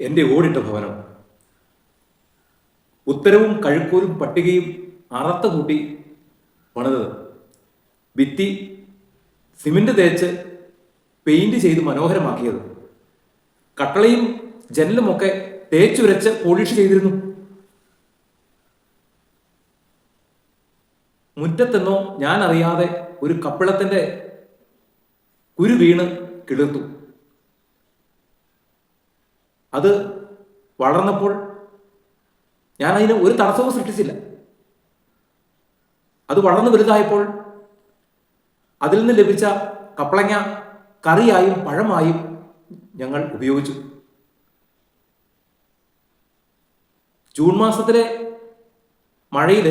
എന്റെ ഓടിട്ട ഭവനം. ഉത്തരവും കഴുക്കൂരും പട്ടികയും അറത്ത് കൂട്ടി പണിതത്. ഭിത്തി സിമെന്റ് തേച്ച് പെയിന്റ് ചെയ്ത് മനോഹരമാക്കിയത്. കട്ടളയും ജനലുമൊക്കെ തേച്ചുരച്ച് പോളിഷ് ചെയ്തിരുന്നു. മുറ്റത്തെന്നോ ഞാൻ അറിയാതെ ഒരു കപ്പിളത്തിന്റെ കുരു വീണ് കിളിർത്തു. അത് വളർന്നപ്പോൾ ഞാൻ അതിന് ഒരു തടസ്സവും സൃഷ്ടിച്ചില്ല. അത് വളർന്നു വലുതായപ്പോൾ അതിൽ നിന്ന് ലഭിച്ച കപ്പളങ്ങ കറിയായും പഴമായും ഞങ്ങൾ ഉപയോഗിച്ചു. ജൂൺ മാസത്തിലെ മഴയിൽ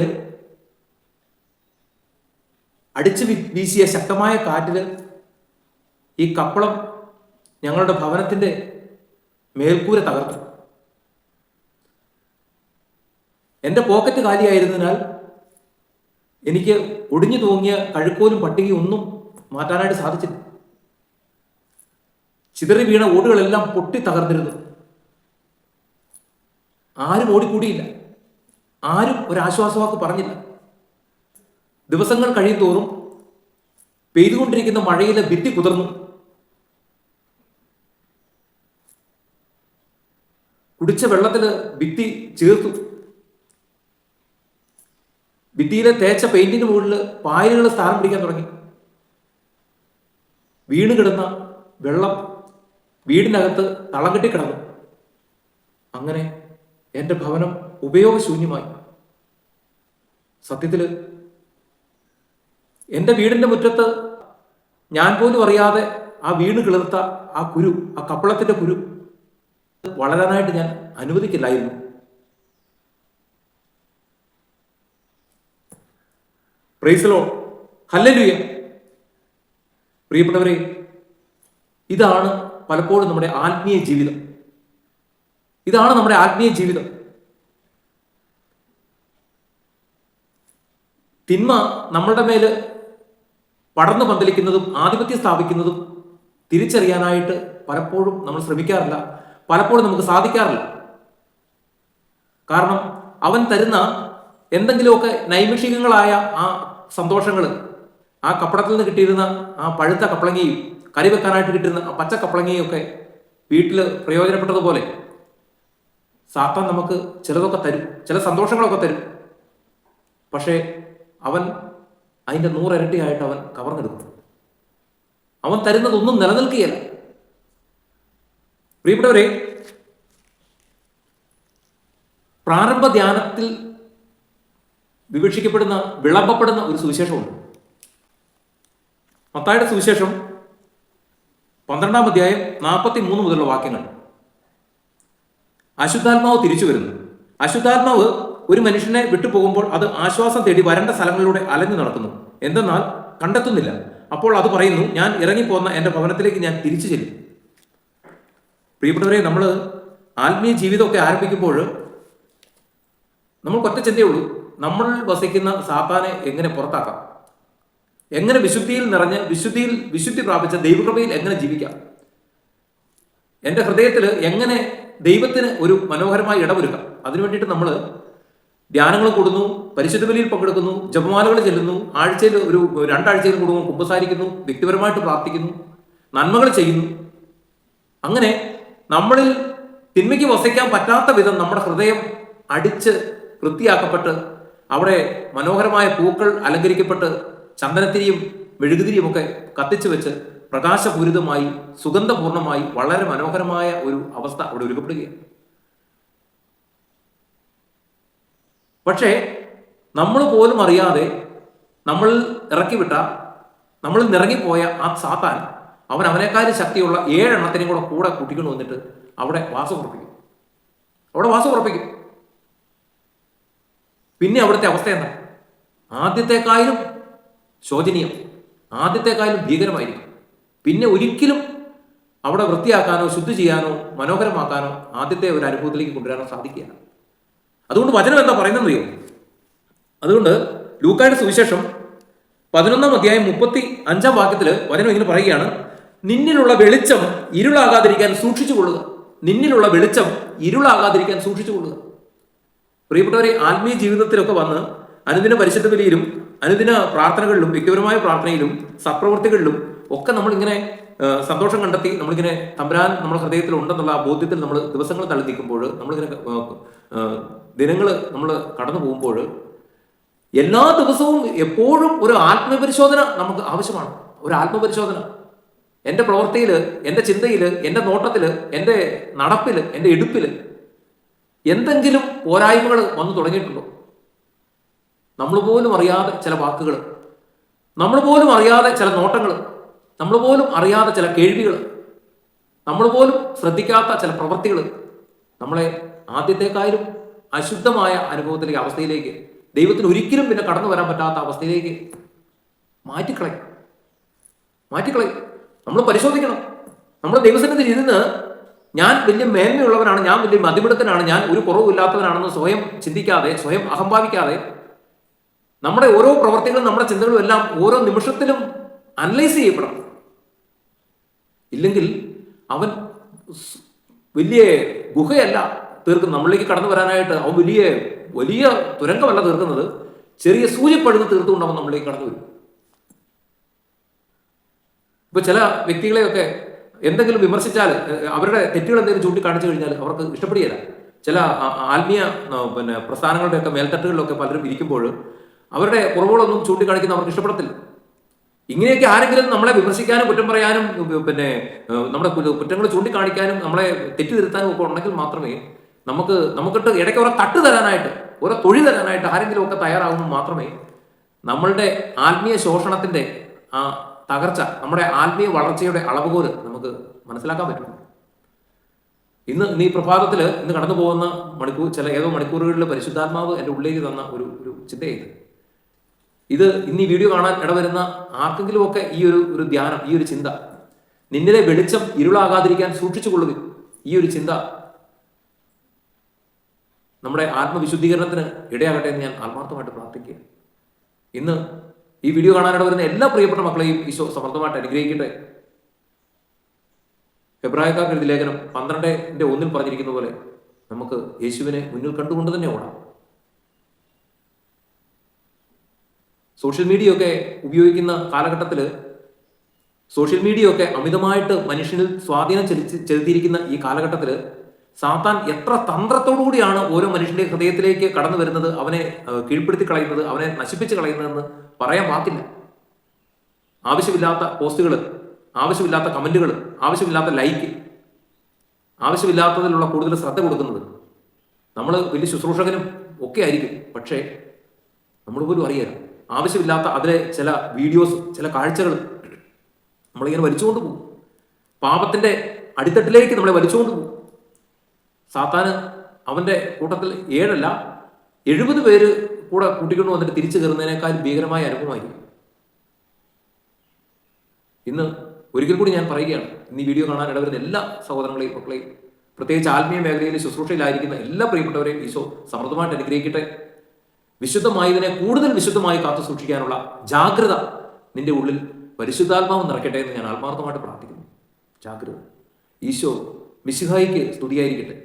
അടിച്ചു വീശിയ ശക്തമായ കാറ്റിൽ ഈ കപ്പളം ഞങ്ങളുടെ ഭവനത്തിന്റെ മേൽക്കൂര തകർത്തു എന്റെ പോക്കറ്റ് കാലിയായിരുന്നതിനാൽ എനിക്ക് ഒടിഞ്ഞു തൂങ്ങിയ കഴുക്കോലും പട്ടികയും ഒന്നും മാറ്റാനായിട്ട് സാധിച്ചില്ല. ചിതറി വീണ ഓടുകളെല്ലാം പൊട്ടി തകർന്നിരുന്നു. ആരും ഓടിക്കൂടിയില്ല. ആരും ഒരാശ്വാസവാക്ക് പറഞ്ഞില്ല. ദിവസങ്ങൾ കഴിയും തോറും പെയ്തുകൊണ്ടിരിക്കുന്ന മഴയിലെ ഭിത്തി കുതിർന്നു. കുടിച്ച വെള്ളത്തിൽ ഭിത്തി ചേർത്തു. ഭിത്തിയിലെ തേച്ച പെയിന്റിന് മുകളിൽ പായലുകൾ സ്ഥാനം പിടിക്കാൻ തുടങ്ങി. വീണ് കിടന്ന വെള്ളം വീടിനകത്ത് തളം കെട്ടി കിടന്നു. അങ്ങനെ എന്റെ ഭവനം ഉപയോഗശൂന്യമായി. സത്യത്തിൽ എന്റെ വീടിന്റെ മുറ്റത്ത് ഞാൻ പോലും അറിയാതെ ആ വീണ് കിളിർത്ത ആ കുരു ആ കപ്പളത്തിന്റെ കുരു വളരാനായിട്ട് ഞാൻ അനുവദിക്കില്ലായിരുന്നു. പ്രൈസലോ ഹല്ലലുയ പ്രിയപ്പെട്ടവരെ ഇതാണ് പലപ്പോഴും നമ്മുടെ ആത്മീയ ജീവിതം. ഇതാണ് നമ്മുടെ ആത്മീയ ജീവിതം. തിന്മ നമ്മളുടെ മേൽ പടർന്നു പന്തലിക്കുന്നതും ആധിപത്യം സ്ഥാപിക്കുന്നതും തിരിച്ചറിയാനായിട്ട് പലപ്പോഴും നമ്മൾ ശ്രമിക്കാറില്ല. പലപ്പോഴും നമുക്ക് സാധിക്കാറില്ല. കാരണം അവൻ തരുന്ന എന്തെങ്കിലുമൊക്കെ നൈമിഷികങ്ങളായ ആ സന്തോഷങ്ങൾ ആ കപ്പടത്തിൽ നിന്ന് കിട്ടിയിരുന്ന ആ പഴുത്ത കപ്പളങ്ങയും കറി വെക്കാനായിട്ട് കിട്ടുന്ന ആ പച്ച കപ്പളങ്ങയും ഒക്കെ വീട്ടിൽ പ്രയോജനപ്പെട്ടതുപോലെ സാത്താൻ നമുക്ക് ചിലതൊക്കെ തരും ചില സന്തോഷങ്ങളൊക്കെ തരും. പക്ഷേ അവൻ അതിന്റെ നൂറിരട്ടിയായിട്ട് അവൻ കവർന്നെടുക്കും അവൻ തരുന്നതൊന്നും നിലനിൽക്കുകയില്ല. പ്രിയപ്പെട്ടവരെ പ്രാരംഭ ധ്യാനത്തിൽ വിവക്ഷിക്കപ്പെടുന്ന വിളമ്പപ്പെടുന്ന ഒരു സുവിശേഷമുണ്ട്. മത്തായുടെ സുവിശേഷം പന്ത്രണ്ടാം അധ്യായം നാൽപ്പത്തി മൂന്ന് മുതലുള്ള വാക്യങ്ങൾ. അശുദ്ധാത്മാവ് തിരിച്ചു വരുന്നു. അശുദ്ധാത്മാവ് ഒരു മനുഷ്യനെ വിട്ടുപോകുമ്പോൾ അത് ആശ്വാസം തേടി വരണ്ട സ്ഥലങ്ങളിലൂടെ അലഞ്ഞു നടക്കുന്നു. എന്തെന്നാൽ കണ്ടെത്തുന്നില്ല. അപ്പോൾ അത് പറയുന്നു ഞാൻ ഇറങ്ങിപ്പോന്ന എന്റെ ഭവനത്തിലേക്ക് ഞാൻ തിരിച്ചു ചെല്ലും. പ്രിയപ്പെട്ടവരെ നമ്മൾ ആത്മീയ ജീവിതമൊക്കെ ആരംഭിക്കുമ്പോൾ നമ്മൾ ഒറ്റ ചിന്തയേ ഉള്ളൂ. നമ്മൾ വസിക്കുന്ന സാത്താനെ എങ്ങനെ പുറത്താക്കാം? എങ്ങനെ വിശുദ്ധിയിൽ നിറഞ്ഞ് വിശുദ്ധിയിൽ വിശുദ്ധി പ്രാപിച്ച ദൈവകൃപയിൽ എങ്ങനെ ജീവിക്കാം? എന്റെ ഹൃദയത്തിൽ എങ്ങനെ ദൈവത്തിന് ഒരു മനോഹരമായ ഇടമൊരുക്കാം? അതിനു വേണ്ടിയിട്ട് നമ്മൾ ധ്യാനങ്ങൾ കൂടുന്നു പരിശുദ്ധ ബലിയിൽ പങ്കെടുക്കുന്നു ജപമാലകൾ ചെല്ലുന്നു ആഴ്ചയിൽ ഒരു രണ്ടാഴ്ചയിൽ കൂടുന്നു കുമ്പസാരിക്കുന്നു വ്യക്തിപരമായിട്ട് പ്രാർത്ഥിക്കുന്നു നന്മകൾ ചെയ്യുന്നു. അങ്ങനെ നമ്മളിൽ തിന്മയ്ക്ക് വസിക്കാൻ പറ്റാത്ത വിധം നമ്മുടെ ഹൃദയം അടിച്ച് വൃത്തിയാക്കപ്പെട്ട് അവിടെ മനോഹരമായ പൂക്കൾ അലങ്കരിക്കപ്പെട്ട് ചന്ദനത്തിരിയും മെഴുകുതിരിയും ഒക്കെ കത്തിച്ചു വെച്ച് പ്രകാശപൂരിതമായി സുഗന്ധപൂർണമായി വളരെ മനോഹരമായ ഒരു അവസ്ഥ അവിടെ ഒരുക്കപ്പെടുകയാണ്. പക്ഷേ നമ്മൾ പോലും അറിയാതെ നമ്മൾ ഇറക്കിവിട്ട നമ്മൾ നിറങ്ങിപ്പോയ ആ സാത്താൻ അവൻ അവനേക്കാൾ ശക്തിയുള്ള ഏഴെണ്ണത്തിനെയും കൂടെ കൂടെ കൂട്ടിക്കൊണ്ട് വന്നിട്ട് അവിടെ വാസം ഉറപ്പിക്കും. അവിടെ വാസം ഉറപ്പിക്കും. പിന്നെ അവിടുത്തെ അവസ്ഥ എന്താ? ആദ്യത്തെക്കായാലും ശോചനീയം. ആദ്യത്തെക്കായാലും ഭീകരമായിരിക്കും. പിന്നെ ഒരിക്കലും അവിടെ വൃത്തിയാക്കാനോ ശുദ്ധി ചെയ്യാനോ മനോഹരമാക്കാനോ ആദ്യത്തെ ഒരു അനുഭവത്തിലേക്ക് കൊണ്ടുവരാനോ സാധിക്കുകയില്ല. അതുകൊണ്ട് വചനം എന്താ പറയുന്നത് അറിയോ അതുകൊണ്ട് ലൂക്കായുടെ സുവിശേഷം പതിനൊന്നാം അധ്യായം മുപ്പത്തി അഞ്ചാം വാക്യത്തിൽ വചനം ഇങ്ങനെ പറയുകയാണ്. നിന്നിലുള്ള വെളിച്ചം ഇരുളാകാതിരിക്കാൻ സൂക്ഷിച്ചു കൊള്ളുക. നിന്നിലുള്ള വെളിച്ചം ഇരുളാകാതിരിക്കാൻ സൂക്ഷിച്ചുകൊള്ളുക പ്രിയപ്പെട്ടവരെ ആത്മീയ ജീവിതത്തിലൊക്കെ വന്ന് അനുദിന പരിശുദ്ധ ബലിയിലും അനുദിന പ്രാർത്ഥനകളിലും വ്യക്തിപരമായ പ്രാർത്ഥനയിലും സപ്രവർത്തികളിലും ഒക്കെ നമ്മളിങ്ങനെ സന്തോഷം കണ്ടെത്തി നമ്മളിങ്ങനെ തമ്പരാൻ നമ്മുടെ ഹൃദയത്തിൽ ഉണ്ടെന്നുള്ള ആ ബോധ്യത്തിൽ നമ്മൾ ദിവസങ്ങൾ തള്ളി നമ്മളിങ്ങനെ ദിനങ്ങൾ നമ്മൾ കടന്നു പോകുമ്പോൾ എല്ലാ ദിവസവും എപ്പോഴും ഒരു ആത്മപരിശോധന നമുക്ക് ആവശ്യമാണ്. ഒരു ആത്മപരിശോധന. എന്റെ പ്രവൃത്തിയിൽ എന്റെ ചിന്തയിൽ എന്റെ നോട്ടത്തിൽ എന്റെ നടപ്പിൽ എന്റെ എടുപ്പിൽ എന്തെങ്കിലും പോരായ്മകൾ വന്നു തുടങ്ങിയിട്ടുണ്ടോ? നമ്മൾ പോലും അറിയാതെ ചില വാക്കുകൾ നമ്മൾ പോലും അറിയാതെ ചില നോട്ടങ്ങൾ നമ്മൾ പോലും അറിയാതെ ചില കേൾവികൾ നമ്മൾ പോലും ശ്രദ്ധിക്കാത്ത ചില പ്രവൃത്തികൾ നമ്മളെ ആദ്യത്തെക്കാരും അശുദ്ധമായ അനുഭവത്തിലേക്ക് അവസ്ഥയിലേക്ക് ദൈവത്തിന് ഒരിക്കലും പിന്നെ കടന്നു വരാൻ പറ്റാത്ത അവസ്ഥയിലേക്ക് മാറ്റിക്കളയും. മാറ്റിക്കളയും. നമ്മൾ പരിശോധിക്കണം. നമ്മൾ ദൈവസന്നിധി ഇരുന്ന് ഞാൻ വലിയ മേന്മയുള്ളവനാണ് ഞാൻ വലിയ മതിപിടുത്തനാണ് ഞാൻ ഒരു കുറവില്ലാത്തവനാണെന്ന് സ്വയം ചിന്തിക്കാതെ സ്വയം അഹംഭാവിക്കാതെ നമ്മുടെ ഓരോ പ്രവർത്തികളും നമ്മുടെ ചിന്തകളും എല്ലാം ഓരോ നിമിഷത്തിലും അനലൈസ് ചെയ്യപ്പെടണം. ഇല്ലെങ്കിൽ അവൻ വലിയ ഗുഹയല്ല തീർക്കും നമ്മളിലേക്ക് കടന്നു വരാനായിട്ട് അവൻ വലിയ വലിയ തുരങ്കമല്ല തീർക്കുന്നത്. ചെറിയ സൂചിപ്പഴുന്ന് തീർത്തുകൊണ്ട് അവൻ നമ്മളിലേക്ക് കടന്നു വരും. ഇപ്പൊ ചില വ്യക്തികളെയൊക്കെ എന്തെങ്കിലും വിമർശിച്ചാൽ അവരുടെ തെറ്റുകൾ എന്തെങ്കിലും ചൂണ്ടിക്കാണിച്ചു കഴിഞ്ഞാൽ അവർക്ക് ഇഷ്ടപ്പെടുകയില്ല. ചില ആത്മീയ പിന്നെ പ്രസ്ഥാനങ്ങളുടെയൊക്കെ മേൽത്തട്ടുകളിലൊക്കെ പലരും ഇരിക്കുമ്പോൾ അവരുടെ കുറവുകളൊന്നും ചൂണ്ടിക്കാണിക്കുന്ന അവർക്ക് ഇഷ്ടപ്പെടത്തില്ല. ഇങ്ങനെയൊക്കെ ആരെങ്കിലും നമ്മളെ വിമർശിക്കാനും കുറ്റം പറയാനും പിന്നെ നമ്മുടെ കുറ്റങ്ങൾ ചൂണ്ടിക്കാണിക്കാനും നമ്മളെ തെറ്റ് തിരുത്താനും ഒക്കെ ഉണ്ടെങ്കിൽ മാത്രമേ നമുക്ക് നമുക്കിട്ട് ഇടയ്ക്ക് ഓരോ തട്ട് തരാനായിട്ട് ഓരോ തൊഴിൽ തരാനായിട്ട് ആരെങ്കിലും ഒക്കെ തയ്യാറാകുമ്പോൾ മാത്രമേ നമ്മളുടെ ആത്മീയ ശോഷണത്തിന്റെ ആ തകർച്ച നമ്മുടെ ആത്മീയ വളർച്ചയുടെ അളവുകോൽ നമുക്ക് മനസ്സിലാക്കാൻ പറ്റും. ഇന്ന് ഇന്ന് ഈ പ്രഭാതത്തിൽ ഇന്ന് കടന്നു പോകുന്ന മണിക്കൂർ ചില ഏതോ മണിക്കൂറുകളിൽ പരിശുദ്ധാത്മാവ് എന്റെ ഉള്ളിലേക്ക് തന്ന ഒരു ഒരു ചിന്തയായത് ഇത് ഇന്ന് ഈ വീഡിയോ കാണാൻ ഇടവരുന്ന ആർക്കെങ്കിലുമൊക്കെ ഈ ഒരു ഒരു ധ്യാനം ഈ ഒരു ചിന്ത നിന്നിലെ വെളിച്ചം ഇരുളാകാതിരിക്കാൻ സൂക്ഷിച്ചു കൊള്ളുക ഈ ഒരു ചിന്ത നമ്മുടെ ആത്മവിശുദ്ധീകരണത്തിന് ഇടയാകട്ടെ എന്ന് ഞാൻ ആത്മാർത്ഥമായിട്ട് പ്രാർത്ഥിക്കുക ഇന്ന് ഈ വീഡിയോ കാണാനായിട്ട് വരുന്ന എല്ലാ പ്രിയപ്പെട്ട മക്കളെയും ഈശോ സമർത്ഥമായിട്ട് അനുഗ്രഹിക്കട്ടെ. ഫെബ്രായക്കാർക്ക് എഴുതി ലേഖനം പന്ത്രണ്ടിന്റെ ഒന്നിൽ പറഞ്ഞിരിക്കുന്ന പോലെ നമുക്ക് യേശുവിനെ മുന്നിൽ കണ്ടുകൊണ്ട് തന്നെ ഓടാം. സോഷ്യൽ മീഡിയ ഒക്കെ ഉപയോഗിക്കുന്ന കാലഘട്ടത്തിൽ സോഷ്യൽ മീഡിയ ഒക്കെ അമിതമായിട്ട് മനുഷ്യനിൽ സ്വാധീനം ചെലുത്തി ചെലുത്തിയിരിക്കുന്ന ഈ കാലഘട്ടത്തിൽ സാത്താൻ എത്ര തന്ത്രത്തോടു കൂടിയാണ് ഓരോ മനുഷ്യന്റെ ഹൃദയത്തിലേക്ക് കടന്നു വരുന്നത് അവനെ കീഴ്പ്പെടുത്തി കളയുന്നത് അവനെ നശിപ്പിച്ച് കളയുന്നതെന്ന് പറയാൻ പാത്തില്ല ആവശ്യമില്ലാത്ത പോസ്റ്റുകൾ ആവശ്യമില്ലാത്ത കമന്റുകൾ ആവശ്യമില്ലാത്ത ലൈക്ക് ആവശ്യമില്ലാത്തതിലുള്ള കൂടുതൽ ശ്രദ്ധ കൊടുക്കുന്നത് നമ്മൾ വലിയ ശുശ്രൂഷകനും ഒക്കെ ആയിരിക്കും. പക്ഷേ നമ്മൾ പോലും അറിയാം ആവശ്യമില്ലാത്ത അതിലെ ചില വീഡിയോസ് ചില കാഴ്ചകൾ നമ്മളിങ്ങനെ വലിച്ചുകൊണ്ട് പോകും. പാപത്തിന്റെ അടിത്തട്ടിലേക്ക് നമ്മളെ വലിച്ചുകൊണ്ട് പോകും. സാത്താന് അവന്റെ കൂട്ടത്തിൽ ഏഴല്ല എഴുപത് പേര് കൂടെ കൂട്ടിക്കൊണ്ട് വന്നിട്ട് തിരിച്ചു കയറുന്നതിനേക്കാൾ ഭീകരമായ അനുഭവമായിരിക്കും. ഇന്ന് ഒരിക്കൽ കൂടി ഞാൻ പറയുകയാണ് ഇന്ന് ഈ വീഡിയോ കാണാൻ ഇടവരുന്ന എല്ലാ സഹോദരങ്ങളെയും മക്കളെയും പ്രത്യേകിച്ച് ആത്മീയ മേഖലയിൽ ശുശ്രൂഷയിലായിരിക്കുന്ന എല്ലാ പ്രിയപ്പെട്ടവരെയും ഈശോ സമൃദ്ധമായിട്ട് അനുഗ്രഹിക്കട്ടെ. വിശുദ്ധമായതിനെ കൂടുതൽ വിശുദ്ധമായി കാത്തു സൂക്ഷിക്കാനുള്ള ജാഗ്രത നിന്റെ ഉള്ളിൽ പരിശുദ്ധാത്മാവ് നിറയ്ക്കട്ടെ എന്ന് ഞാൻ ആത്മാർത്ഥമായിട്ട് പ്രാർത്ഥിക്കുന്നു. ജാഗ്രത. ഈശോ മിശിഹായിക്ക് സ്തുതിയായിരിക്കട്ടെ.